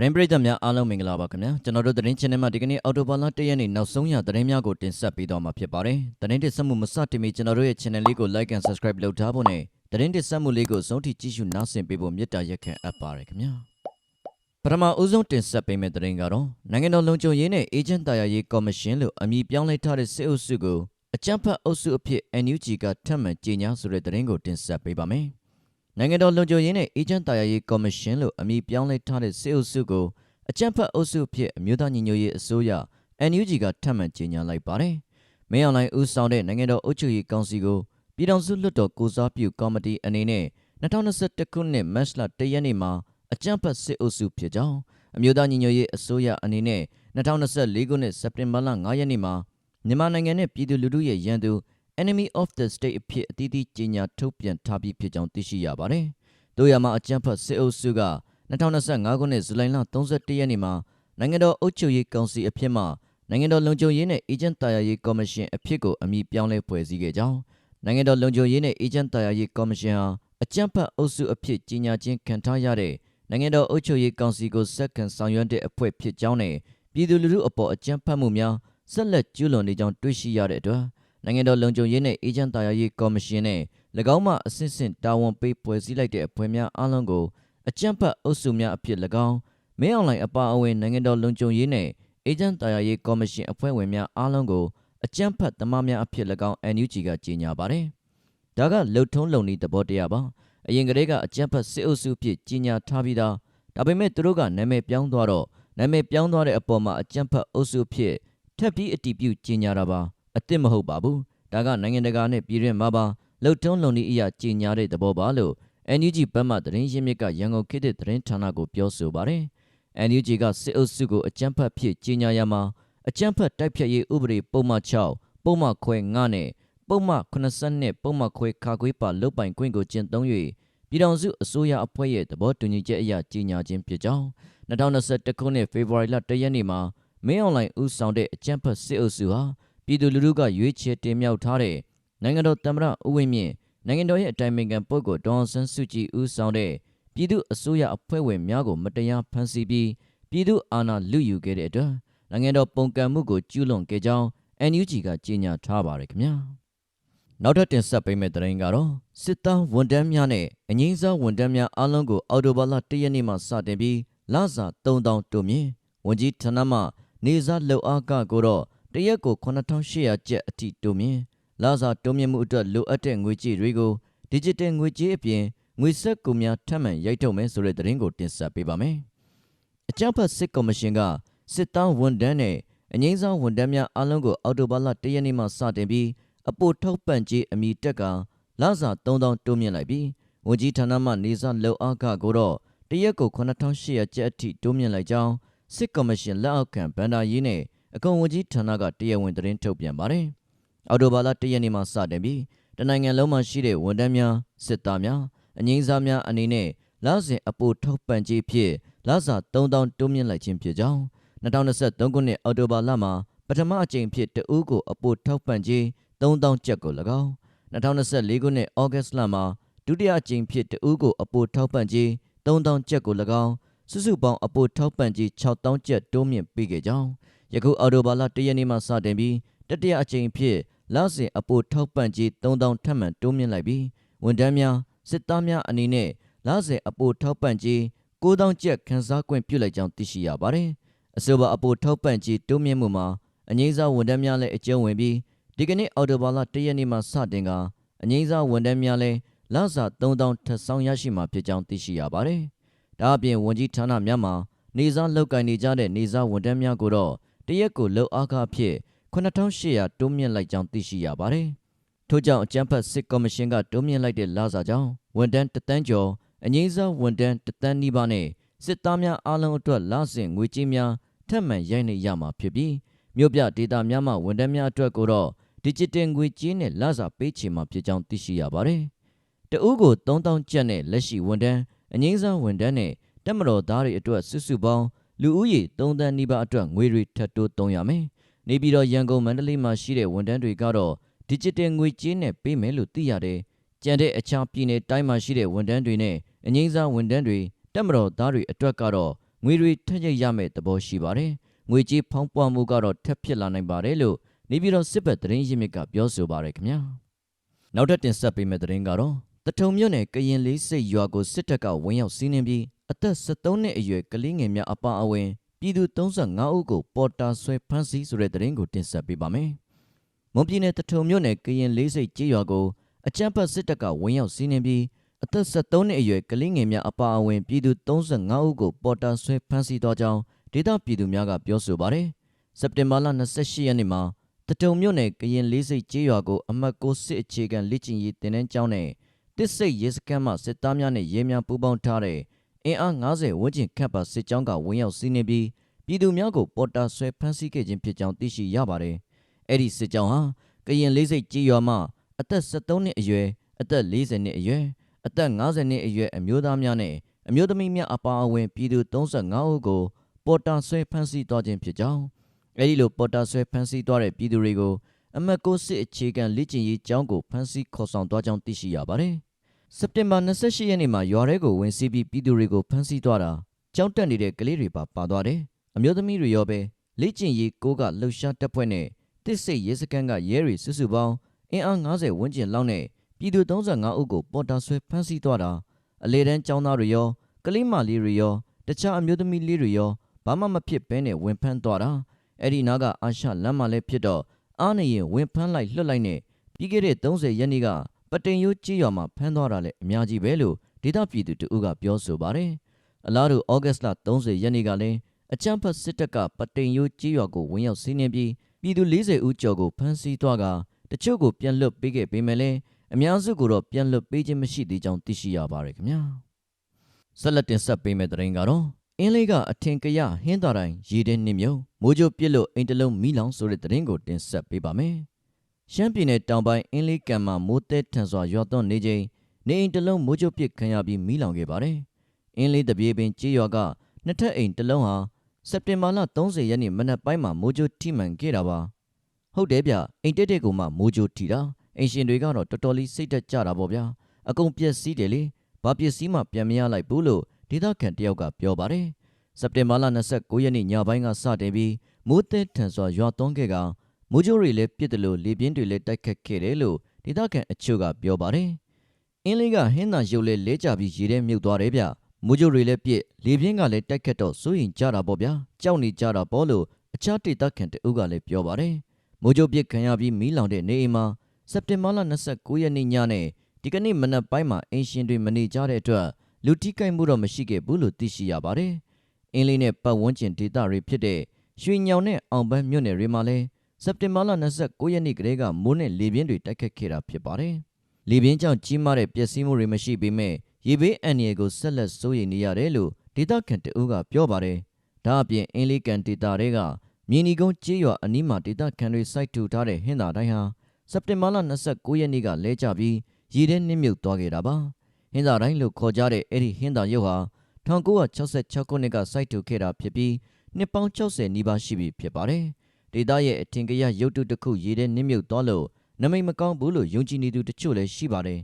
သတင်းပရိသတ်များအားလုံးမင်္ဂလာပါခင်ဗျာကျွန်တော်တို့သတင်း channel မှာဒီကနေ့အော်တိုဘာလ၁ရက်နေ့နောက်ဆုံးရသတင်းများကိုတင်ဆက်ပေးသွားမှာဖြစ်ပါတယ်သတင်းတင်ဆက်မှုမစတင်မီကျွန်တော်တို့ရဲ့ channel လေးကို like and subscribe လုပ်ထားဖို့နဲ့သတင်းတင်ဆက်မှုလေးကိုဆုံးထိကြည့်ရှုနားဆင်ပေးဖို့မေတ္တာရက်ခံအပ်ပါတယ်ခင်ဗျာပထမဦးဆုံးတင်ဆက်ပေးမယ့်သတင်းကတော့နိုင်ငံတော်လုံခြုံရေးနဲ့ agent တာယာရေးကော်မရှင်လို့အမည်ပြောင်းလဲထားတဲ့စစ်အုပ်စုကိုအကြမ်းဖက်အုပ်စုအဖြစ် NUG ကထပ်မံကြေညာဆိုတဲ့သတင်းကိုတင်ဆက်ပေးပါမယ် နိုင်ငံတော်လုံခြုံရေးနဲ့ agent တာယာရေးကော်မရှင်လို့အမည်ပြောင်းလဲထားတဲ့စစ်အုပ်စုကိုအကြံဖတ်အုပ်စုဖြစ်အမျိုးသားညီညွတ်ရေးအစိုးရ NUG ကထပ်မံကြေညာလိုက်ပါတယ်။မင်းအောင်လှိုင်ဦးဆောင်တဲ့နိုင်ငံတော်အုပ်ချုပ်ရေးကောင်စီကိုပြည်ထောင်စုလွှတ်တော်ကိုစားပြုကော်မတီအနေနဲ့2021ခုနှစ်မတ်လ1ရက်နေ့မှာအကြံဖတ်စစ်အုပ်စုဖြစ်ကြောင်းအမျိုးသားညီညွတ်ရေးအစိုးရအနေနဲ့2024ခုနှစ်စက်တင်ဘာလ9ရက်နေ့မှာမြန်မာနိုင်ငံနဲ့ပြည်သူလူထုရဲ့ရန်သူ Enemy of the State အဖြစ်အသီးသီးကြေညာထုတ်ပြန်ထားပြီးဖြစ်ကြောင်းသိရှိရပါတယ်။တို့ရမှာအကြံဖတ်စစ်အုပ်စုက2025ခုနှစ်ဇူလိုင်လ31ရက်နေ့မှာနိုင်ငံတော်အုပ်ချုပ်ရေးကောင်စီအဖြစ်မှနိုင်ငံတော်လုံခြုံရေးနဲ့အေဂျင့်တာယာရေးကော်မရှင်အဖြစ်ကိုအမည်ပြောင်းလဲဖွဲ့စည်းခဲ့ကြောင်းနိုင်ငံတော်လုံခြုံရေးနဲ့အေဂျင့်တာယာရေးကော်မရှင်ဟာအကြံဖတ်အုပ်စုအဖြစ်ကြီးညာခြင်းခံထားရတဲ့နိုင်ငံတော်အုပ်ချုပ်ရေးကောင်စီကိုစက္ကန့်ဆောင်ရွက်တဲ့အဖွဲ့ဖြစ်ကြောင်းနဲ့ပြည်သူလူထုအပေါ်အကြံဖတ်မှုများဆက်လက်ကျူးလွန်နေကြောင်းတွေ့ရှိရတဲ့အတွက် နိုင်ငံတော်လုံခြုံရေးနဲ့အေဂျင့်တာယာရေးကော်မရှင်နဲ့၎င်းမှအစစ်စင်တာဝန်ပေးဖွဲ့စည်းလိုက်တဲ့အဖွဲ့များအားလုံးကိုအကြံဖတ်အုပ်စုများအဖြစ်၎င်းမင်းအောင်လှိုင်အပါအဝင်နိုင်ငံတော်လုံခြုံရေးနဲ့အေဂျင့်တာယာရေးကော်မရှင်အဖွဲ့ဝင်များအားလုံးကိုအကြံဖတ်သမားများအဖြစ်၎င်း NUG ကကြေညာပါတယ်။ဒါကလှုပ်ထုံးလုံနည်းသဘောတရားပါ။အရင်ကတည်းကအကြံဖတ်စစ်အုပ်စုဖြစ်ကြေညာထားပြီးသားဒါပေမဲ့သူတို့ကနာမည်ပြောင်းသွားတော့နာမည်ပြောင်းသွားတဲ့အပေါ်မှာအကြံဖတ်အုပ်စုဖြစ်ထပ်ပြီးအတီးပြုကြေညာတာပါ အစ်စ်မဟုတ်ပါဘူး။ဒါကနိုင်ငံတကာနဲ့ပြည်တွင်းမှာပါလှုပ်ထုံးလုံနည်းအရာကြေညာတဲ့သဘောပါလို့ NUG ဘက်မှသတင်းရင်းမြစ်ကရန်ကုန်ခေတ်သစ်သတင်းဌာနကိုပြောဆိုပါတယ်။ NUG ကစစ်အုပ်စုကိုအကြမ်းဖက်ဖြစ်ကြီးညာရမှာအကြမ်းဖက်တိုက်ဖြတ်ရေးဥပဒေပုံမှန်6ပုံမှန်ခွဲ9နဲ့ပုံမှန်82ပုံမှန်ခွဲခါခွေးပါလုတ်ပိုင်ခွင့်ကိုကျင့်သုံး၍ပြည်ထောင်စုအစိုးရအဖွဲ့ရဲ့သဘောတူညီချက်အရကြီးညာခြင်းဖြစ်ကြောင်း2021ခုနှစ်ဖေဖော်ဝါရီလ1ရက်နေ့မှာမင်းအွန်လိုင်းဦးဆောင်တဲ့အကြမ်းဖက်စစ်အုပ်စုဟာ ပြည်သူလူထုကရွေးချယ်တင်မြှောက်ထားတဲ့နိုင်ငံတော်သမ္မတဦးဝင်းမြင့်နိုင်ငံတော်ရဲ့အတိုင်ပင်ခံပုဂ္ဂိုလ်ဒေါအောင်ဆန်းစုကြည်ဦးဆောင်တဲ့ပြည်သူအစိုးရအဖွဲ့ဝင်များကိုမတရားဖမ်းဆီးပြီးပြည်သူအာဏာလုယူခဲ့တဲ့အတွက်နိုင်ငံတော်ပုံကံမှုကိုကျူးလွန်ခဲ့ကြောင်း NUG ကကြေညာထားပါတယ်ခင်ဗျာနောက်ထပ်တင်ဆက်ပေးမယ့်သတင်းကတော့စစ်သားဝန်ထမ်းများနဲ့အငိမ့်စားဝန်ထမ်းများအားလုံးကိုအော်တိုဘာလ၁ရက်နေ့မှစတင်ပြီးလစာ3000တိုးမြင့်ဝန်ကြီးဌာနမှနေစားလှုပ်အားကကိုတော့ တရက်ကို9800ကျပ်အထိတိုးမြင့်လာစာတုံးမြင့်မှုအတွက်လိုအပ်တဲ့ငွေကြေးတွေကို digital ငွေကြေးအပြင်ငွေဆက်ကူများထပ်မံရိုက်ထုတ်မယ်ဆိုတဲ့သတင်းကိုတင်ဆက်ပေးပါမယ်။အကြံဖတ်စစ်ကော်မရှင်ကစစ်သားဝန်ထမ်းနဲ့အငိမ့်ဆောင်ဝန်ထမ်းများအားလုံးကိုအော်တိုဘာလ၁ရက်နေ့မှစတင်ပြီးအပိုထောက်ပံ့ကြေးအမိတက်ကလစာ3000တိုးမြင့်လိုက်ပြီးဝန်ကြီးဌာနမှနေစာလုံအားကကိုတော့တရက်ကို9800ကျပ်အထိတိုးမြင့်လိုက်ကြောင်းစစ်ကော်မရှင်လက်အောက်ခံဗန္ဒာရေးနဲ့ အကုန်ဝန်ကြီးဌာနကတရားဝင်သတင်းထုတ်ပြန်ပါတယ်။အော်တိုဘာလ၁ရက်နေ့မှစတင်ပြီးတနိုင်ငံလုံးမှာရှိတဲ့ဝန်ထမ်းများစစ်သားများအငိမ့်စားများအနေနဲ့လစဉ်အပိုထောက်ပံ့ကြေးဖြင့်လစာ3000တိုးမြင့်လိုက်ခြင်းဖြစ်ကြောင်း2023ခုနှစ်အောက်တိုဘာလမှာပထမအကြိမ်ဖြစ်တဦးကိုအပိုထောက်ပံ့ကြေး3000ကျပ်ကို၎င်း2024ခုနှစ်ဩဂတ်လမှာဒုတိယအကြိမ်ဖြစ်တဦးကိုအပိုထောက်ပံ့ကြေး3000ကျပ်ကို၎င်းစုစုပေါင်းအပိုထောက်ပံ့ကြေး6000ကျပ်တိုးမြင့်ပေးခဲ့ကြောင်း ယခုအော်တိုဘာလ1ရက်နေ့မှစတင်ပြီးတတိယအကြိမ်ဖြစ်လစဉ်အပိုထောက်ပံ့ကြေး3000ထပ်မံတိုးမြင့်လိုက်ပြီးဝန်ထမ်းများစစ်သားများအနေနဲ့လစဉ်အပိုထောက်ပံ့ကြေး9000ကျပ်ခန်းစားခွင့်ပြုလိုက်ကြောင်းသိရှိရပါတယ်။အဆိုပါအပိုထောက်ပံ့ကြေးတိုးမြင့်မှုမှာအငိမ့်စားဝန်ထမ်းများလည်းအကျုံးဝင်ပြီးဒီကနေ့အော်တိုဘာလ1ရက်နေ့မှစတင်ကအငိမ့်စားဝန်ထမ်းများလည်းလစာ3000ထပ်ဆောင်ရရှိမှာဖြစ်ကြောင်းသိရှိရပါတယ်။ဒါအပြင်ဝန်ကြီးဌာနများမှာနေစားလောက်ကင်နေကြတဲ့နေစားဝန်ထမ်းများကိုတော့ တရက်ကိုလောက်အားခဖြစ်9800တိုးမြင့်လိုက်ကြောင်းသိရှိရပါတယ်။ထို့ကြောင့်အကြံဖတ်စစ်ကော်မရှင်ကတိုးမြင့်လိုက်တဲ့လစာကြောင့်ဝန်တန်းတသန်းကျော်အငိမ့်စားဝန်တန်းတသန်းနီးပါးနဲ့စစ်သားများအားလုံးအတွက်လစဉ်ငွေကြေးများထပ်မံရိုက်နှိပ်ရမှာဖြစ်ပြီးမြို့ပြဒေသများမှာဝန်တန်းများအတွက်ကိုတော့ digital ငွေကြေးနဲ့လစာပေးချေမှာဖြစ်ကြောင်းသိရှိရပါတယ်။တဦးကို3000ကျပ်နဲ့လက်ရှိဝန်တန်းအငိမ့်စားဝန်တန်းနဲ့တက်မတော်သားတွေအတွက်စုစုပေါင်း လူဦးရေ3သန်းနီးပါးအတွက်ငွေတွေထပ်တိုးသုံးရမယ်။နေပြည်တော်ရန်ကုန်မန္တလေးမှာရှိတဲ့ဝန်ထမ်းတွေကတော့ digital ငွေကြေးနဲ့ပေးမယ်လို့သိရတယ်။ကြံတဲ့အခြားပြည်နယ်တိုင်းမှာရှိတဲ့ဝန်ထမ်းတွေနဲ့အငိမ့်စားဝန်ထမ်းတွေတက်မတော်သားတွေအတွက်ကတော့ငွေတွေထက်ရိပ်ရမယ့်သဘောရှိပါတယ်ငွေကြေးဖောင်းပွားမှုကတော့ထက်ဖြစ်လာနိုင်ပါတယ်လို့နေပြည်တော်စစ်ဘက်သတင်းရင်းမြစ်ကပြောဆိုပါတယ်ခင်ဗျာနောက်ထပ်တင်ဆက်ပေးမယ့်သတင်းကတော့တထုံမြို့နယ်ကရင်လေးစိတ်ရွာကိုစစ်တပ်ကဝင်ရောက်စီးနင်းပြီး အသက်73နှစ်အရွယ်ကလေးငယ်များအပါအဝင်ပြည်သူ35ဦးကိုပေါ်တာဆွဲဖမ်းဆီးဆိုတဲ့သတင်းကိုတင်ဆက်ပေးပါမယ်။မွန်ပြည်နယ်တထုံမြို့နယ်ကရင်လေးစိတ်ကြေးရွာကိုအကြမ်းဖက်စစ်တပ်ကဝင်ရောက်စီးနင်းပြီးအသက်73နှစ်အရွယ်ကလေးငယ်များအပါအဝင်ပြည်သူ35ဦးကိုပေါ်တာဆွဲဖမ်းဆီးသွားကြောင်းဒေသပြည်သူများကပြောဆိုပါတယ်။စက်တင်ဘာလ28ရက်နေ့မှာတထုံမြို့နယ်ကရင်လေးစိတ်ကြေးရွာကိုအမတ်ကိုစစ်အခြေခံလက်ကျင်ရေးတင်နန်းကျောင်းနဲ့တစ်စိတ်ရဲစခန်းမှစစ်သားများနဲ့ရဲများပူးပေါင်းထားတဲ့ အင်အား90ဝန်းကျင်ခန့်ပါစစ်ကြောင်းကဝင်ရောက်စီးနင်းပြီးပြည်သူများကိုပေါ်တာဆွဲဖမ်းဆီးခဲ့ခြင်းဖြစ်ကြောင်းသိရှိရပါတယ်။အဲ့ဒီစစ်ကြောင်းဟာကရင်လေးစိတ်ကြေးရွာမှအသက်73နှစ်အရွယ်အသက်40နှစ်အရွယ်အသက်50နှစ်အရွယ်အမျိုးသားများနဲ့အမျိုးသမီးများအပါအဝင်ပြည်သူ35ဦးကိုပေါ်တာဆွဲဖမ်းဆီးသွားခြင်းဖြစ်ကြောင်းအဲဒီလိုပေါ်တာဆွဲဖမ်းဆီးသွားတဲ့ပြည်သူတွေကိုအမတ်ကိုစစ်အခြေခံလက်ကျင်ရေးကျောင်းကိုဖမ်းဆီးခေါ်ဆောင်သွားကြောင်းသိရှိရပါတယ်။ စက်တင်ဘာ28ရက်နေ့မှာရွာထဲကိုဝင်စီးပြီးပြည်သူတွေကိုဖမ်းဆီးသွားတာကျောင်းတက်နေတဲ့ကလေးတွေပါပါသွားတယ်။အမျိုးသမီးတွေရောပဲလက်ကျင်ရေးကိုကလှုပ်ရှားတပ်ဖွဲ့နဲ့တစ်စိတ်ရဲစခန်းကရဲတွေစုစုပေါင်းအင်အား90ဝန်းကျင်လောက်နဲ့ပြည်သူ35ဦးကိုပေါ်တာဆွဲဖမ်းဆီးသွားတာအလေတန်းចောင်းသားတွေရောကလေးမလေးတွေရောတခြားအမျိုးသမီးလေးတွေရောဘာမှမဖြစ်ဘဲနဲ့ဝင်ဖမ်းသွားတာအဲ့ဒီနားကအာရှလမ်းမလည်းဖြစ်တော့အားနေရင်ဝင်ဖမ်းလိုက်လွတ်လိုက်နဲ့ပြီးခဲ့တဲ့30ရက်နေ့က ပတိန်ရိုးကြီးရွာမှာဖမ်းသွားတာလည်းအများကြီးပဲလို့ဒေသပြည်သူတို့ကပြောဆိုပါတယ်အလားတူဩဂတ်စ်လ30ရက်နေ့ကလည်းအကြမ်းဖက်စစ်တပ်ကပတိန်ရိုးကြီးရွာကိုဝင်ရောက်စီးနင်းပြီးပြည်သူ40ဦးကျော်ကိုဖမ်းဆီးသွားကတချို့ကိုပြန်လွတ်ပေးခဲ့ပေမဲ့လည်းအများစုကိုတော့ပြန်လွတ်ပေးခြင်းမရှိသေးကြောင်းသိရှိရပါတယ်ခင်ဗျာဆက်လက်တင်ဆက်ပေးမယ့်သတင်းကတော့အင်းလေးကအထင်ကရဟင်းသာတိုင်းရေတဲ့နှင်းမြုံမိုးကြိုပြစ်လို့အိမ်တလုံးမီးလောင်ဆိုတဲ့သတင်းကိုတင်ဆက်ပေးပါမယ် ရှမ်းပြည်နယ်တောင်ပိုင်းအင်းလေးကံမှာမိုးတဲထန်စွာရွာသွန်းနေချိန်နေအိမ်တလုံးမိုးကြိုပြစ်ခံရပြီးမီးလောင်ခဲ့ပါတယ်အင်းလေးတပြေပင်ကြေးရွာကနှစ်ထပ်အိမ်တလုံးဟာစက်တင်ဘာလ30ရက်နေ့မနက်ပိုင်းမှာမိုးကြိုထိမှန်ခဲ့တာပါဟုတ်တယ်ဗျအိမ်တက်တဲ့ကူမှမိုးကြိုထိတာအိမ်ရှင်တွေကတော့တော်တော်လေးစိတ်သက်ကြတာပေါ့ဗျာအကုန်ပြက်စီးတယ်လေဘာပစ္စည်းမှပြန်မရလိုက်ဘူးလို့ဒေသခံတယောက်ကပြောပါတယ်စက်တင်ဘာလ29ရက်နေ့ညပိုင်းကစတင်ပြီးမိုးသည်ထန်စွာရွာသွန်းခဲ့က မိုးကြိုးတွေလည်းပြစ်တယ်လို့လေပြင်းတွေလည်းတိုက်ခတ်ခဲ့တယ်လို့ဒေသခံအချို့ကပြောပါတယ်အင်းလေးကဟင်းသာရုပ်လဲလဲကြပြီးရေထဲမြုပ်သွားတယ်ဗျမိုးကြိုးတွေလည်းပြစ်လေပြင်းကလည်းတိုက်ခတ်တော့စိုးရင်ကြတာပေါ့ဗျာကြောက်နေကြတာပေါ့လို့အခြားဒေသခံတအုပ်ကလည်းပြောပါတယ်မိုးကြိုးပြစ်ခံရပြီးမီးလောင်တဲ့နေအိမ်မှာစက်တင်ဘာလ29ရက်နေ့ညနဲ့ဒီကနေ့မနက်ပိုင်းမှာအင်ရှင်တွေမနေကြတဲ့အတွက်လူတိကိုက်မှုတော့မရှိခဲ့ဘူးလို့သိရှိရပါတယ်။အင်းလေးနဲ့ပတ်ဝန်းကျင်ဒေသတွေဖြစ်တဲ့ရွှေညောင်နဲ့အောင်ပန်းမြို့နယ်တွေမှာလည်း စက်တင်ဘာလ29ရက်နေ့ကလေးကမိုးနဲ့လေပြင်းတွေတိုက်ခတ်ခဲ့တာဖြစ်ပါတယ်။လေပြင်းကြောင့်ကြီးမားတဲ့ပျက်စီးမှုတွေမရှိပေမဲ့ရေဘေးအန္တရာယ်ကိုဆက်လက်စိုးရိမ်နေရတယ်လို့ဒေသခံတအုပ်ကပြောပါတယ်။ဒါအပြင်အင်းလေးကန်ဒေသတွေကမြင်းနီကုန်းကျေးရွာအနီးမှာဒေသခံတွေစိုက်ထူထားတဲ့ဟင်းသာတိုင်းဟာစက်တင်ဘာလ29ရက်နေ့ကလဲကျပြီးရေထဲနှင်းမြုပ်သွားခဲ့တာပါဟင်းသာတိုင်းလို့ခေါ်ကြတဲ့အဲ့ဒီဟင်းသာရုပ်ဟာ1966ခုနှစ်ကစိုက်ထူခဲ့တာဖြစ်ပြီးနှစ်ပေါင်း60နီးပါးရှိပြီဖြစ်ပါတယ် ဒေသရဲ့အထင်ကရရုပ်တုတစ်ခုရေထဲနှင်းမြုပ်သွားလို့နမိတ်မကောင်းဘူးလို့ယုံကြည်နေသူတချို့လည်းရှိပါတယ်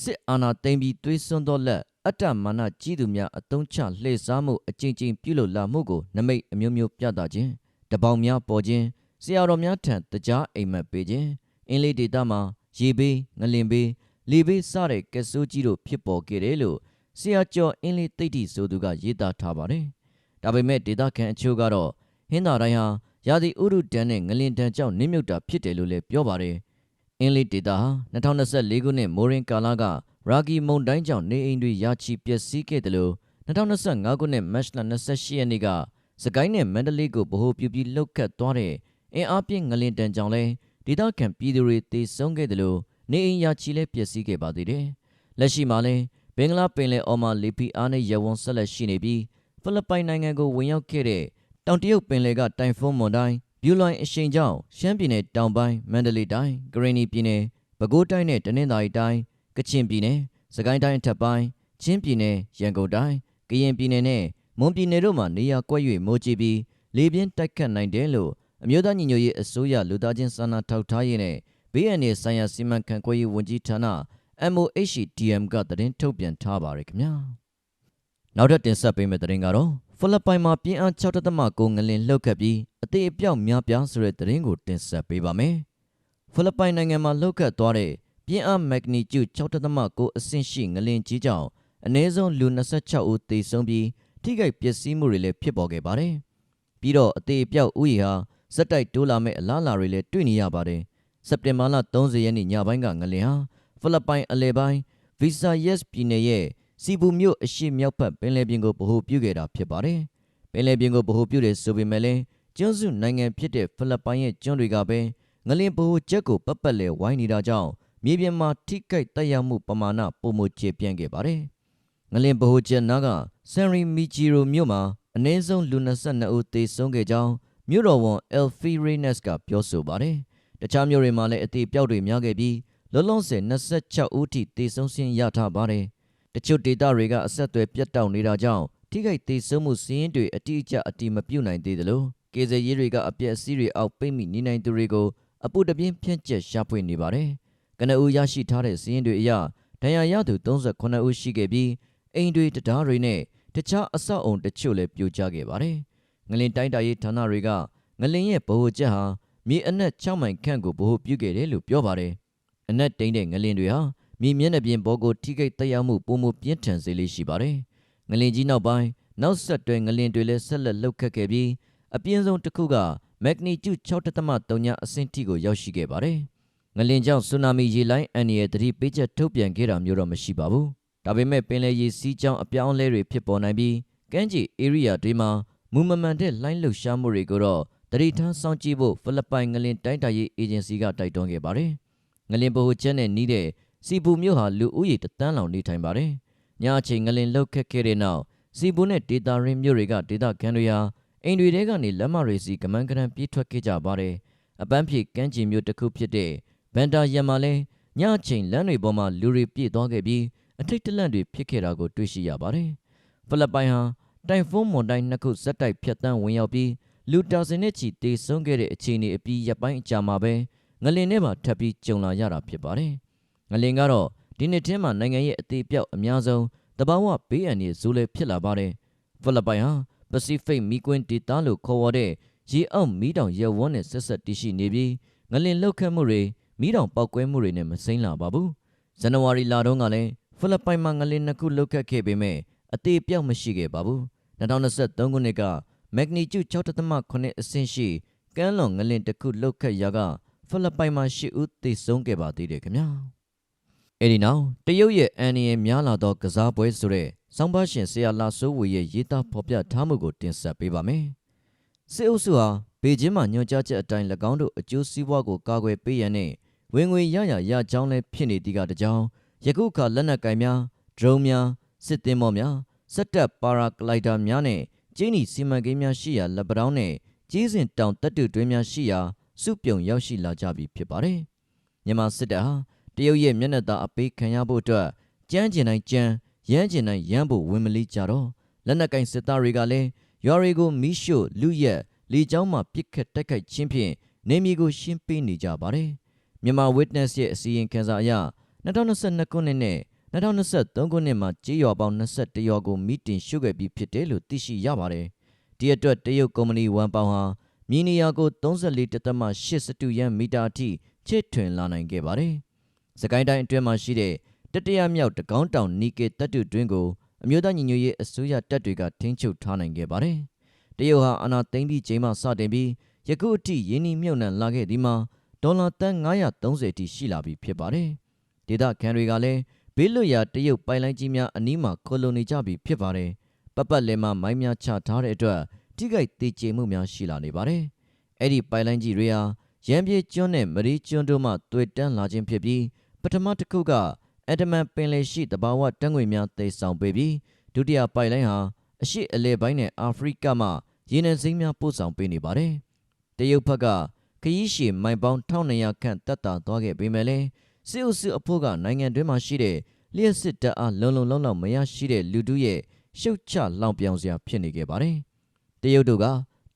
စစ်အာဏာသိမ်းပြီးသွေးစွန်းသောလက်အတ္တမာနကြီးသူများအုံချလှည့်စားမှုအကြိမ်ကြိမ်ပြုလုပ်လာမှုကိုနမိတ်အမျိုးမျိုးပြသခြင်းတပေါင်းများပေါ်ခြင်းဆရာတော်များထံတရားအိမ်မက်ပေးခြင်းအင်းလေးဒေသမှာရေဘေးငလင်ဘေးလေဘေးစတဲ့ကက်ဆိုးကြီးတို့ဖြစ်ပေါ်ခဲ့တယ်လို့ဆရာကျော်အင်းလေးတိတ်တီဆိုသူကရေးသားထားပါတယ်။ဒါပေမဲ့ဒေသခံအချို့ကတော့ဟင်းသာတိုင်းဟာ ရာသီဥတုတန်းနဲ့ငလင်တန်းကြောင့်နစ်မြုပ်တာဖြစ်တယ်လို့လည်းပြောပါတယ်။အင်းလေးဒေသဟာ2024ခုနှစ်မိုးရင်ကာလကရာဂီမုန်တိုင်းကြောင့်နေအိမ်တွေရာချီပျက်စီးခဲ့တယ်လို့2025ခုနှစ်မတ်လ28ရက်နေ့ကစကိုင်းနဲ့မန္တလေးကိုဗဟိုပြုပြီးလှုပ်ခတ်သွားတဲ့အင်အားပြင်းငလင်တန်းကြောင့်လဲဒေသခံပြည်သူတွေတေဆုံးခဲ့တယ်လို့နေအိမ်ယာချီလည်းပျက်စီးခဲ့ပါသေးတယ်။လက်ရှိမှာလည်းဘင်္ဂလားပင်လယ်အော်မှာလေပီအားနဲ့ရဝန်းဆက်လက်ရှိနေပြီးဖိလစ်ပိုင်နိုင်ငံကိုဝင်ရောက်ခဲ့တဲ့ တောင်တရုတ်ပင်လယ်ကတိုင်ဖွန်းမွန်တိုင်းဘျူလွိုင်အရှိန်ကြောင့်ရှမ်းပြည်နယ်တောင်ပိုင်းမန္တလေးတိုင်းကရင်နီပြည်နယ်ပဲခူးတိုင်းနဲ့တနင်္သာရီတိုင်းကချင်ပြည်နယ်စကိုင်းတိုင်းအထက်ပိုင်းချင်းပြည်နယ်ရန်ကုန်တိုင်းကရင်ပြည်နယ်နဲ့မွန်ပြည်နယ်တို့မှာနေရာကွက်၍မိုးကြည့်ပြီးလေပြင်းတိုက်ခတ်နိုင်တယ်လို့အမျိုးသားညီညွတ်ရေးအစိုးရလူသားချင်းစာနာထောက်ထားရေးနဲ့ဘေးအန္တရာယ်ဆိုင်ရာစီမံခန့်ခွဲရေးဝန်ကြီးဌာန MOHDM ကသတင်းထုတ်ပြန်ထားပါတယ်ခင်ဗျာနောက်ထပ်တင်ဆက်ပေးမယ့်သတင်းကတော့ ဖိလစ်ပိုင်မှာပြင်းအား6.9ငလင်လှုပ်ခတ်ပြီးအသေးအပြောက်များပြားဆိုတဲ့သတင်းကိုတင်ဆက်ပေးပါမယ်။ဖိလစ်ပိုင်နိုင်ငံမှာလှုပ်ခတ်သွားတဲ့ပြင်းအားမက်ဂနီကျူ6.9အဆင့်ရှိငလင်ကြီးကြောင့်အနည်းဆုံးလူ26ဦးသေဆုံးပြီးထိခိုက်ပျက်စီးမှုတွေလည်းဖြစ်ပေါ်ခဲ့ပါတယ်။ပြီးတော့အသေးအပြောက်ဥယျာဟာစက်တိုက်တိုးလာမဲ့အလားအလာတွေလည်းတွေ့နေရပါတယ်။စက်တင်ဘာလ30ရက်နေ့ညပိုင်းကငလင်ဟာဖိလစ်ပိုင်အလဲပိုင်းဗီဇာယက်စ်ပြည်နယ်ရဲ့ စီဘူမြို့အရှေ့မြောက်ဘက်ပင်လယ်ပြင်ကိုဗဟိုပြုခဲ့တာဖြစ်ပါတယ်။ပင်လယ်ပြင်ကိုဗဟိုပြုတယ်ဆိုပေမဲ့လည်းကျွန်းစုနိုင်ငံဖြစ်တဲ့ဖိလစ်ပိုင်ရဲ့ကျွန်းတွေကပဲငလင်ဗဟိုချက်ကိုပတ်ပတ်လည်ဝိုင်းနေတာကြောင့်မြေပြင်မှာထိခိုက်တက်ရောက်မှုပမာဏပုံမကျေပြန့်ခဲ့ပါတယ်။ငလင်ဗဟိုချက်နားကဆန်ရီမီဂျီရိုမြို့မှာအနည်းဆုံးလူ22ဦးသေဆုံးခဲ့ကြောင်းမြို့တော်ဝန်အယ်ဖီရီနက်စ်ကပြောဆိုပါတယ်။တခြားမြို့တွေမှာလည်းအသေးပြောက်တွေများခဲ့ပြီးလောလောဆယ်26ဦးထိသေဆုံးခြင်းရထားပါတယ်။ တချို့ဒေသတွေကအဆက်အသွယ်ပြတ်တောက်နေတာကြောင့်ထိခိုက်သေဆုံးမှုစီးရင်တွေအတိအကျအတိမပြုတ်နိုင်သေးသလိုကေဇယ်ရေးတွေကအပြက်အစည်းတွေအောက်ပိတ်မိနေနိုင်သူတွေကိုအပူတပြင်းဖြန့်ကျက်ရှာဖွေနေပါတယ်။ကနအူရရှိထားတဲ့စီးရင်တွေအရဒဏ်ရာရသူ38ဦးရှိခဲ့ပြီးအိမ်တွေတရားတွေနဲ့တခြားအဆောက်အုံတချို့လည်းပြိုကျခဲ့ပါတယ်။ငလင်တိုင်းတာရေးဌာနတွေကငလင်ရဲ့ဗဟိုချက်ဟာမြေအနက်6မိုင်ခန့်ကိုဗဟိုပြုခဲ့တယ်လို့ပြောပါတယ်။အနက်တိန်တဲ့ငလင်တွေဟာ မြေမျက်နှာပြင်ပေါ်ကိုထိခိုက်တက်ရောက်မှုပုံမပြင်းထန်စေလေးရှိပါတယ်။ငလင်ကြီးနောက်ပိုင်းနောက်ဆက်တွဲငလင်တွေလည်းဆက်လက်လှုပ်ခတ်ခဲ့ပြီးအပြင်းဆုံးတစ်ခုကမက်ဂနီကျူ6.3ညအဆင့်ထိကိုရောက်ရှိခဲ့ပါတယ်။ငလင်ကြောင့်ဆူနာမီရေလိုင်းအန်ရဲ့သတိပေးချက်ထုတ်ပြန်ခဲ့တာမျိုးတော့မရှိပါဘူး။ဒါပေမဲ့ပင်လယ်ရေစီးကြောင်းအပြောင်းအလဲတွေဖြစ်ပေါ်နိုင်ပြီးကမ်းခြေ area တွေမှာမူမမှန်တဲ့လိုင်းလှုပ်ရှားမှုတွေကိုတော့တတိထားစောင့်ကြည့်ဖို့ဖိလစ်ပိုင်ငလင်တိုင်းတာရေးအေဂျင်စီကတိုက်တွန်းခဲ့ပါတယ်။ငလင်ဗဟိုချက်နဲ့နီးတဲ့ စီပူမြို့ဟာလူဦးရေတသန်းလောက်နေထိုင်ပါတယ်။ညအချိန်ငလင်လှုပ်ခတ်ခဲ့တဲ့နောက်စီပူနဲ့ဒေတာရင်းမြို့တွေကဒေတာခန်တွေဟာအိမ်တွေထဲကနေလက်မတွေစီကမန်းကရန်ပြေးထွက်ခဲ့ကြပါတယ်။အပန်းဖြေကမ်းခြေမြို့တစ်ခုဖြစ်တဲ့ဗန်တာယမ်မှာလဲညအချိန်လမ်းတွေပေါ်မှာလူတွေပြည့်သွားခဲ့ပြီးအထိတ်တလန့်တွေဖြစ်ခဲ့တာကိုတွေ့ရှိရပါတယ်။ဖိလစ်ပိုင်ဟာတိုင်ဖုန်းမွန်တိုင်းနှစ်ခုဇက်တိုက်ဖြတ်တန်းဝင်ရောက်ပြီးလူတာစင်နဲ့ချီတေဆုံးခဲ့တဲ့အခြေအနေအပြီးရပ်ပိုင်းအကြာမှာပဲငလင်ထဲမှာထပ်ပြီးကြုံလာရတာဖြစ်ပါတယ်။ ငလင်ကတော့ဒီနှစ်ထဲမှာနိုင်ငံရဲ့အသေးပြောက်အများဆုံးတဘာဝဘေးအန္တရာယ်ဇိုးလဲဖြစ်လာပါတယ်။ဖိလစ်ပိုင်ဟာပစိဖိတ်မီကွင်းဒေသလို့ခေါ်ဝေါ်တဲ့ရေအောက်မီးတောင်ရဲဝန်းနဲ့ဆက်ဆက်တည်ရှိနေပြီးငလင်လှုပ်ခတ်မှုတွေမီးတောင်ပောက်ကွဲမှုတွေနဲ့မစိမ့်လာပါဘူး။ဇန်နဝါရီလတုန်းကလည်းဖိလစ်ပိုင်မှာငလင်နှစ်ခုလှုပ်ခတ်ခဲ့ပေမဲ့အသေးပြောက်မရှိခဲ့ပါဘူး။2023ခုနှစ်ကမက်ဂနီကျူ6.8အဆင့်ရှိကမ်းလွန်ငလင်တစ်ခုလှုပ်ခတ်ရာကဖိလစ်ပိုင်မှာ၈ဦးသေဆုံးခဲ့ပါသေးတယ်ခင်ဗျာ။ အဲဒီနောက်တရုတ်ရဲ့အန်နီရဲ့များလာသောကစားပွဲဆိုတဲ့ဆောင်းပါရှင်ဆရာလာစိုးဝေရဲ့ရေးသားဖော်ပြထားမှုကိုတင်ဆက်ပေးပါမယ်။စစ်အုပ်စုဟာဘေကျင်းမှာညွှန်ကြားချက်အတိုင်း၎င်းတို့အကျိုးစီးပွားကိုကာကွယ်ပေးရန်နဲ့ဝင်ငွေရရရကြောင်းလည်းဖြစ်နေသည်ကတကြောင်ယခုအခါလက်နက်ကင်များဒရုန်းများစစ်သင်္ဘောများစက်တပ်ပါရာဂလိုက်ဒါများနဲ့ကျင်းနီစီမံကိန်းများရှိရာလက်ပတောင်းနဲ့ကြီးစင်တောင်တပ်တုတွင်းများရှိရာစုပြုံရောက်ရှိလာကြပြီဖြစ်ပါတယ်။မြန်မာစစ်တပ်ဟာတ ရုတ်ရဲ့မျက်နှာသာအပေးခံရဖို့အတွက်ကြမ်းကျင်တိုင်းကြမ်းရမ်းကျင်တိုင်းရမ်းဖို့ဝင်မလီကြတော့လက်နက်ကင်စစ်သားတွေကလည်းရွာတွေကိုမီးရှို့လူရက်လေကြောင်းမှပစ်ခတ်တိုက်ခိုက်ခြင်းဖြင့်နေမြေကိုရှင်းပေးနေကြပါတယ်။မြန်မာ Witness ရဲ့အစီရင်ခံစာအရ2022ခုနှစ်နဲ့2023ခုနှစ်မှာကြေးရွာပေါင်း21ရွာကိုမိတင်ရှုခဲ့ပြီးဖြစ်တယ်လို့သိရှိရပါတယ်။ဒီအတွက်တရုတ်ကုမ္ပဏီဝမ်ပေါင်ဟာမြေနေရာကို34.8စတုရန်မီတာအထိချစ်ထွင်လာနိုင်ခဲ့ပါတယ်။ စကိုင်းတိုင်းအတွင်းမှာရှိတဲ့တတရမြောက်တကောင်းတောင်နီကေတပ်တုတွင်းကိုအမျိုးသားညီညွတ်ရေးအစိုးရတပ်တွေကထိန်းချုပ်ထားနိုင်ခဲ့ပါတယ်။တရုတ်ဟာအာဏာသိမ်းပြီးချိန်မှစတင်ပြီးယခုအထိယင်းနှိမြုပ်နှံလာခဲ့ဒီမှာဒေါ်လာတန်930အထိရှိလာပြီဖြစ်ပါတယ်။ဒေသခံတွေကလည်းဘေးလွတ်ရာတရုတ်ပိုင်လိုင်းကြီးများအနီးမှာခိုလုံနေကြပြီဖြစ်ပါတယ်။ပတ်ပတ်လည်မှာမိုင်းများချထားတဲ့အတွက်ထိခိုက်သေးကျေမှုများရှိလာနေပါတယ်။အဲ့ဒီပိုင်လိုင်းကြီးတွေဟာရန်ပြေကျွန်းနဲ့မရီကျွန်းတို့မှတွေ့တန်းလာခြင်းဖြစ်ပြီး ပထမတစ်ခုကအဒမန်ပင်လယ်ရှိတဘာဝတန်းငွေများသိဆောင်ပေးပြီးဒုတိယပိုင်လိုင်းဟာအရှိအလဲပိုင်းနဲ့အာဖရိကမှရေနံစိမ်းများပို့ဆောင်ပေးနေပါတယ်။တရုတ်ဘက်ကခရီးရှည်မိုင်ပေါင်း1200ခန့်တက်တာသွားခဲ့ပေမဲ့လည်းစစ်အုပ်စုအဖို့ကနိုင်ငံတွင်းမှာရှိတဲ့လျှက်စစ်တပ်အားလုံလုံလောက်လောက်မရရှိတဲ့လူတုရဲ့ရှုတ်ချလောင်ပြောင်စရာဖြစ်နေခဲ့ပါတယ်။တရုတ်တို့က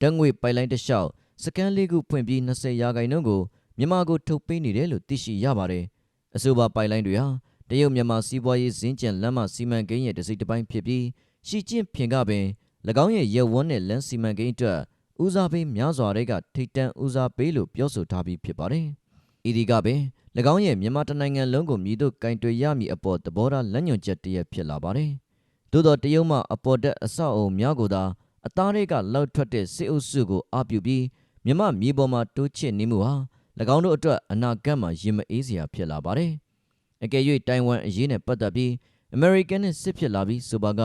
တန်းငွေပိုင်လိုင်းတစ်လျှောက်စကန်လေးခုဖွင့်ပြီး20ရာခိုင်နှုန်းကိုမြန်မာကိုထုတ်ပေးနေတယ်လို့သိရှိရပါတယ်။ အဆိုပါပိုင်လိုင်းတွေဟာတရုတ်မြန်မာစီးပွားရေးဇင်းကျန်လမ်းမစီမံကိန်းရဲ့တစိတ်တစ်ပိုင်းဖြစ်ပြီးရှီကျင့်ဖင်ကပင်၎င်းရဲ့ရဲဝန်းနဲ့လမ်းစီမံကိန်းအတွက်ဦးစားပေးများစွာတွေကထိတ်တန့်ဦးစားပေးလို့ပြောဆိုထားပြီးဖြစ်ပါတယ်။ဤဒီကပင်၎င်းရဲ့မြန်မာတိုင်းနိုင်ငံလုံးကိုမြည်တို့ကင်တွယ်ရမည်အပေါ်သဘောထားလမ်းညွှန်ချက်တရက်ဖြစ်လာပါတယ်။သို့သောတရုတ်မှအပေါ်တက်အဆောက်အုံများကိုသာအသားတွေကလောက်ထွက်တဲ့စစ်အုပ်စုကိုအပြုပြီးမြမမြေပေါ်မှာတိုးချစ်နေမှုဟာ၎ င်းတို့အတွက်အနာဂတ်မှာရင်မအေးစရာဖြစ်လာပါတယ်။အကယ်၍တိုင်ဝမ်အရေးနဲ့ပတ်သက်ပြီးအမေရိကန်နဲ့စစ်ဖြစ်လာပြီးဆိုပါက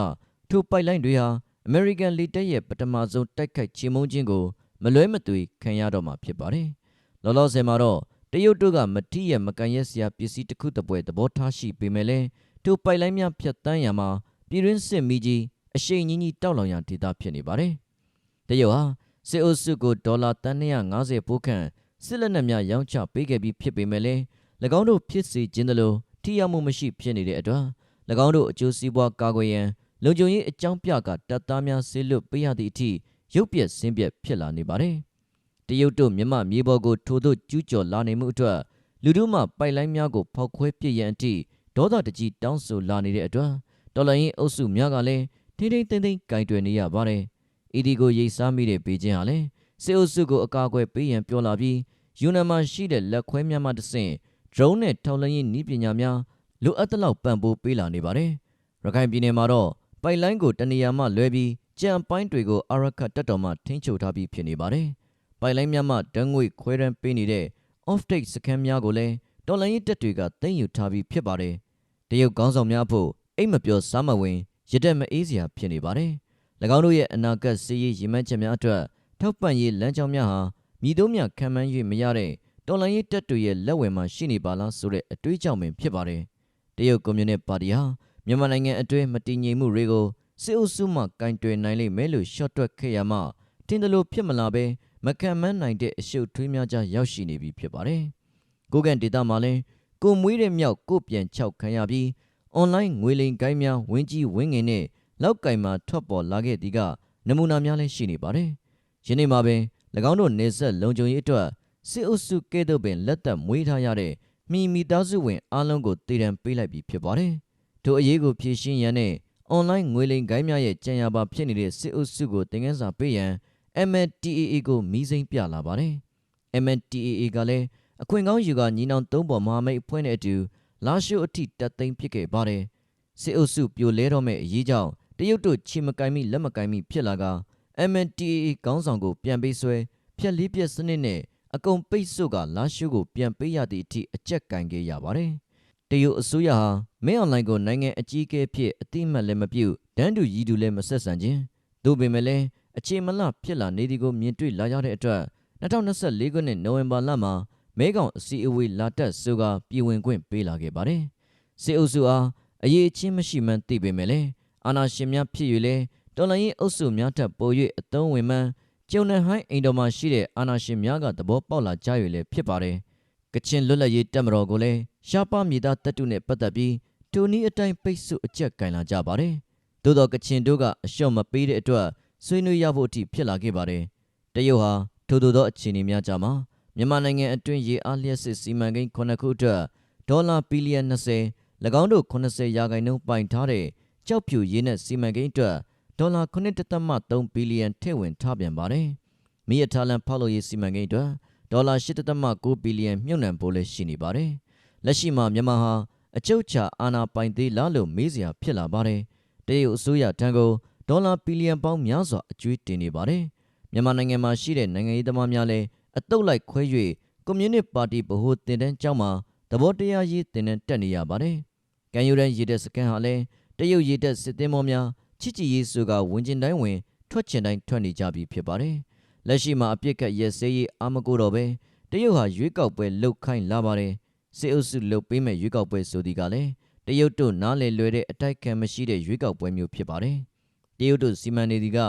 ထိုပိုက်လိုင်းတွေဟာအမေရိကန်လေတပ်ရဲ့ပထမဆုံးတိုက်ခိုက်ချေမှုန်းခြင်းကိုမလွဲမသွေခံရတော့မှာဖြစ်ပါတယ်။လောလောဆယ်မှာတော့တရုတ်တို့ကမတိရဲ့မကန်ရက်စရာပစ္စည်းတစ်ခုတစ်ပွဲသဘောထားရှိပေမဲ့လည်းထိုပိုက်လိုင်းများဖြတ်တန်းရမှာပြည်တွင်းစစ်မီကြီးအရှိန်ကြီးကြီးတောက်လောင်ရဒေသဖြစ်နေပါတယ်။တရုတ်ဟာစစ်အုပ်စုကိုဒေါ်လာတန်250ပိုးခန့် စစ်လက်နက်များရောင်းချပေးခဲ့ပြီးဖြစ်ပေမဲ့လည်း၎င်းတို့ဖြစ်စေခြင်းတလို့ထိရောက်မှုမရှိဖြစ်နေတဲ့အတွက်၎င်းတို့အကျိုးစီးပွားကာကွယ်ရန်လုံခြုံရေးအကြောင်းပြကတပ်သားများဆေးလွတ်ပေးရသည့်အထိရုပ်ပြက်ဆင်းပြက်ဖြစ်လာနေပါတယ်။တရုတ်တို့မြမမြေပေါ်ကိုထိုသို့ကျူးကျော်လာနေမှုအတွက်လူတို့မှပိုက်လိုင်းများကိုဖောက်ခွဲပစ်ရန်အထိဒေါသတကြီးတောင်းဆိုလာနေတဲ့အတွက်တော်လိုင်းရင်အုပ်စုများကလည်းထိမ့်ထိမ့်သိမ့်သိမ့်ကင်တွယ်နေရပါတယ်။ဤဒီကိုရိတ်စားမိတဲ့ပေချင်းဟာလည်း စစ်အုပ်စုကိုအကာအကွယ်ပေးရန်ပြောလာပြီးယူနန်မှာရှိတဲ့လက်ခွဲများမှတဆင့် drone နဲ့ထောက်လှမ်းရေးနည်းပညာများလိုအပ်သလောက်ပံ့ပိုးပေးလာနေပါတယ်။ရခိုင်ပြည်နယ်မှာတော့ပိုက်လိုင်းကိုတနေရာမှလွဲပြီးကြံပိုင်းတွေကိုအာရခတ်တပ်တော်မှထိန်းချုပ်ထားပြီးဖြစ်နေပါတယ်။ပိုက်လိုင်းများမှတန်းငွေခွဲရန်ပေးနေတဲ့ off-take စကန်များကိုလည်းတော်လိုင်းရေးတပ်တွေကသိမ်းယူထားပြီးဖြစ်ပါတယ်။တရုတ်ကောင်းဆောင်များဖို့အိတ်မပြောစားမဝင်ရတက်မအေးစရာဖြစ်နေပါတယ်။၎င်းတို့ရဲ့အနာဂတ်စီးရေးရည်မှန်းချက်များအတွက် ထောက်ပံ့ရေးလမ်းကြောင်းများဟာမြည်သုံးမြခံမှန်း၍မရတဲ့တော်လှန်ရေးတပ်တွေရဲ့လက်ဝယ်မှာရှိနေပါလားဆိုတဲ့အတွေးကြောင့်ပင်ဖြစ်ပါတယ်။တရုတ်ကွန်မြူနစ်ပါတီဟာမြန်မာနိုင်ငံအတွင်းမတည်ငြိမ်မှုတွေကိုစစ်အုပ်စုမှကင်တွယ်နိုင်လိမ့်မယ်လို့ရှော့တွက်ခဲ့ရမှထင်တယ်လို့ဖြစ်မလာပဲမခံမန်းနိုင်တဲ့အရှုပ်ထွေးများကြားရောက်ရှိနေပြီဖြစ်ပါတယ်။ကိုကန်ဒေတာမှာလည်းကိုမွေးတဲ့မြောက်ကိုပြန်ချောက်ခံရပြီးအွန်လိုင်းငွေလိမ်ကိုင်းများဝင်းကြီးဝင်းငင်နဲ့လောက်ကင်မှာထွက်ပေါ်လာခဲ့သည်ကနမူနာများလည်းရှိနေပါတယ်။ ယနေ့မှာပင်၎င်းတို့နေဆက်လုံခြုံရေးအတွက်စစ်အုပ်စုကဲ့သို့ပင်လက်သက်မွေးထားရတဲ့မိမိသားစုဝင်အားလုံးကိုတည်တံပေးလိုက်ပြီးဖြစ်ပါတယ်။ထိုအရေးကိုဖြေရှင်းရန်နဲ့အွန်လိုင်းငွေလိမ်ကိုင်းများရဲ့ကြံရပါဖြစ်နေတဲ့စစ်အုပ်စုကိုတင်ငန်းစာပေးရန် MNTAA ကိုမီးစိမ်းပြလာပါတယ်။ MNTAA ကလည်းအခွင့်ကောင်းယူကညီနောင်သုံးပေါ်မဟာမိတ်အဖွဲ့နဲ့အတူလာရှိုးအထိတက်သိမ်းဖြစ်ခဲ့ပါတယ်။စစ်အုပ်စုပြိုလဲတော့မဲ့အရေးကြောင့်တရုတ်တို့ချီမကိုင်းမိလက်မကိုင်းမိဖြစ်လာက MNTAA ကောင်းဆောင်ကို ပြန်ပေးဆွဲဖြက်လေးပြက်စနစ်နဲ့အကုန်ပိတ်ဆို့ကလာရှိုးကိုပြန်ပေးရသည့်အထိအကြက်ကင်ခဲ့ရပါတယ်။တရုတ်အစိုးရဟာမင်းအွန်လိုင်းကိုနိုင်ငံအကြီးအကဲဖြစ်အတိမတ်လည်းမပြုဒန်းတူရည်တူလည်းမဆက်ဆံခြင်းသို့ပေမဲ့လည်းအခြေမလဖြစ်လာနေသည်ကိုမြင်တွေ့လာရတဲ့အတွက်2024ခုနှစ်နိုဝင်ဘာလမှာမဲကောင်အစည်းအဝေးလာတက်ဆိုကပြည်ဝင်ခွင့်ပေးလာခဲ့ပါတယ်။စစ်အုပ်စုအားအရေးအချင်းမရှိမှန်းသိပေမဲ့လည်းအာဏာရှင်များဖြစ်၍လည်း တော်လှန်ရေးအုပ်စုများထပ်ပို၍အသုံးဝင်မှန်းကျုံနယ်ဟိုင်းအိမ်တော်မှာရှိတဲ့အာဏာရှင်များကသဘောပေါက်လာကြ၍လည်းဖြစ်ပါတယ်။ကချင်လွတ်လပ်ရေးတပ်မတော်ကိုလည်းရှားပါမြေသားတပ်တုနဲ့ပတ်သက်ပြီးတူနီအတိုင်းပိတ်ဆို့အကြက်ကင်လာကြပါတယ်။သို့တော့ကချင်တို့ကအလျှော့မပေးတဲ့အတွက်ဆွေးနွေးရဖို့အထိဖြစ်လာခဲ့ပါတယ်။တရုတ်ဟာထို့သောအခြေအနေများကြမှာမြန်မာနိုင်ငံအတွင်းရေအားလျက်စစ်စီမံကိန်း9ခုအတွက်ဒေါ်လာဘီလီယံ20၎င်းတို့80ရာခိုင်နှုန်းပိုင်ထားတဲ့ကြောက်ဖြူရေနက်စီမံကိန်းအတွက် ဒေါ်လာ9.3ဘီလီယံထည့်ဝင်ထားပြန်ပါတယ်။မီးရထားလန်ဖောက်လို့ရေးစီမံကိန်းအတွက်ဒေါ်လာ8.9ဘီလီယံမြှုပ်နှံဖို့လည်းရှိနေပါတယ်။လက်ရှိမှာမြန်မာဟာအကျုပ်ချာအာဏာပိုင်သေးလားလို့မေးစရာဖြစ်လာပါတယ်။တရုတ်အစိုးရထံကိုဒေါ်လာဘီလီယံပေါင်းများစွာအကျွေးတင်နေပါတယ်။မြန်မာနိုင်ငံမှာရှိတဲ့နိုင်ငံရေးသမားများလည်းအတုပ်လိုက်ခွဲ၍ကွန်မြူနစ်ပါတီဗဟိုတင်တန်းကျောင်းမှာသဘောတရားရေးတင်တန်းတက်နေရပါတယ်။ကန်ယူရန်ရည်တဲ့စကန်ဟာလည်းတရုတ်ရည်တဲ့စစ်သည်မောများ ချစ်ကြည်ရေးဆိုကဝင်ကျင်တိုင်းဝင် ထွက်ချင်တိုင်းထွက်နေကြပြီဖြစ်ပါတယ်။လက်ရှိမှာအပြစ်ကတ်ရက်စဲရေးအာမကိုတော့ပဲတရုတ်ဟာရွေးကောက်ပွဲလှုပ်ခိုင်းလာပါတယ်။စစ်အုပ်စုလှုပ်ပေးမဲ့ရွေးကောက်ပွဲဆိုဒီကလည်းတရုတ်တို့နားလည်လွယ်တဲ့အတိုက်ခံမရှိတဲ့ရွေးကောက်ပွဲမျိုးဖြစ်ပါတယ်။တရုတ်တို့စီမံနေဒီက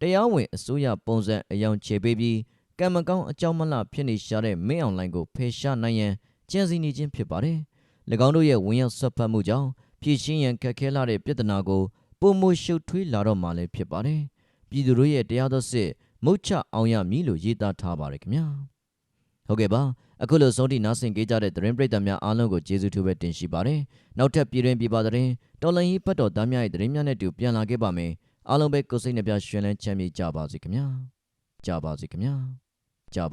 တရားဝင်အစိုးရပုံစံအယောင်ချေပေးပြီးကံမကောင်းအကြောင်းမလှဖြစ်နေရှာတဲ့မင်းအောင်လိုင်းကိုဖယ်ရှားနိုင်ရန်ကြံစည်နေခြင်းဖြစ်ပါတယ်။၎င်းတို့ရဲ့ဝင်ရောက်ဆွတ်ဖက်မှုကြောင့်ပြည်ရှင်းရန်ခက်ခဲလာတဲ့ပြဿနာကို ပုံမရှုပ်ထွေးလာတော့မှလည်းဖြစ်ပါတယ်။ပြည်သူတို့ရဲ့တရားတော်စစ်မုတ်ချအောင်ရမည်လို့ရေးသားထားပါတယ်ခင်ဗျာ။ဟုတ်ကဲ့ပါအခုလိုဆုံးထိနားဆင်ကြကြတဲ့သတင်းပရိသတ်များအားလုံးကိုကျေးဇူးထူးပဲတင်ရှိပါတယ်။နောက်ထပ်ပြည်တွင်ပြည်ပသတင်းတော်လန်ရေးပတ်တော်သားများရဲ့သတင်းများနဲ့တူပြန်လာခဲ့ပါမယ်။အားလုံးပဲကိုယ်စိတ်နှပြရှင်လန်းချမ်းမြေ့ကြပါစေခင်ဗျာကြပါစေခင်ဗျာကြပါ